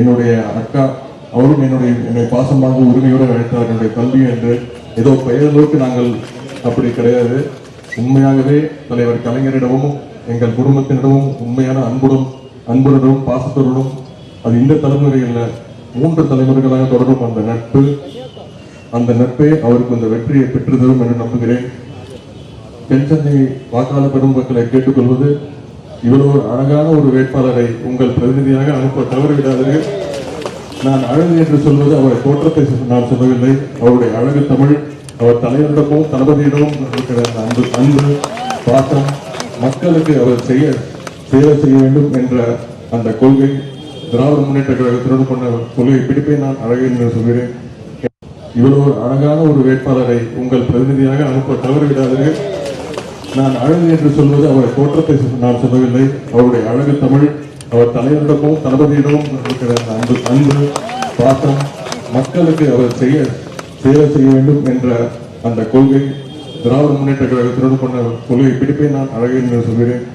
என்னுடைய அக்கா அவரும் என்னுடைய என்னை பாசமாக உரிமையோடு அழைத்தார். என்னுடைய தம்பி என்று ஏதோ பெயரளவுக்கு நாங்கள் அப்படி கிடையாது. உண்மையாகவே தலைவர் கலைஞரிடமும் எங்கள் குடும்பத்தினிடமும் உண்மையான அன்புடன் அன்புடனும் பாசத்துடனும் அது இந்த தலைமுறையில் மூன்று தலைமுறைகளாக தொடரும் அந்த நட்பு. அந்த நட்பே அவருக்கு இந்த வெற்றியை பெற்று தரும் என்று நம்புகிறேன். தென்சென்னை வாக்காளர் பெருமக்களை கேட்டுக்கொள்வது இவ்வளவு ஒரு அழகான ஒரு வேட்பாளரை உங்கள் பிரதிநிதியாக அனுப்ப தவறிவிடாதீர்கள். நான் அழகு என்று சொல்வது அவரை தோற்றத்தை நான் சொல்லவில்லை. அவருடைய அழகு தமிழ் அவர் தலைவரிடமும் தளபதியிடமும் இருக்கிற அந்த அன்பு அன்பு பாசம் மக்களுக்கு அவர் செய்ய சேவை செய்ய வேண்டும் என்ற அந்த கொள்கை திராவிட முன்னேற்ற கழகத்துடன் கொண்ட கொள்கை பிடிப்பை நான் அழகு என்று சொல்கிறேன். இவ்வளவு ஒரு அழகான ஒரு வேட்பாளரை உங்கள் பிரதிநிதியாக அனுப்ப தவறிவிடாதீர்கள். நான் அழகு என்று சொல்வது அவரை தோற்றத்தை நான் சொல்லவில்லை. அவருடைய அழகு தமிழ். அவர் தலைவரிடமும் தளபதியிடமும் இருக்கிற அன்பு அன்பு பாசம் மக்களுக்கு அவர் செய்ய சேவை செய்ய வேண்டும் என்ற அந்த கொள்கை திராவிட முன்னேற்ற கழகத்தினோடு கொண்ட கொள்கை பிடிப்பை நான். அழகு என்று சொல்கிறேன்.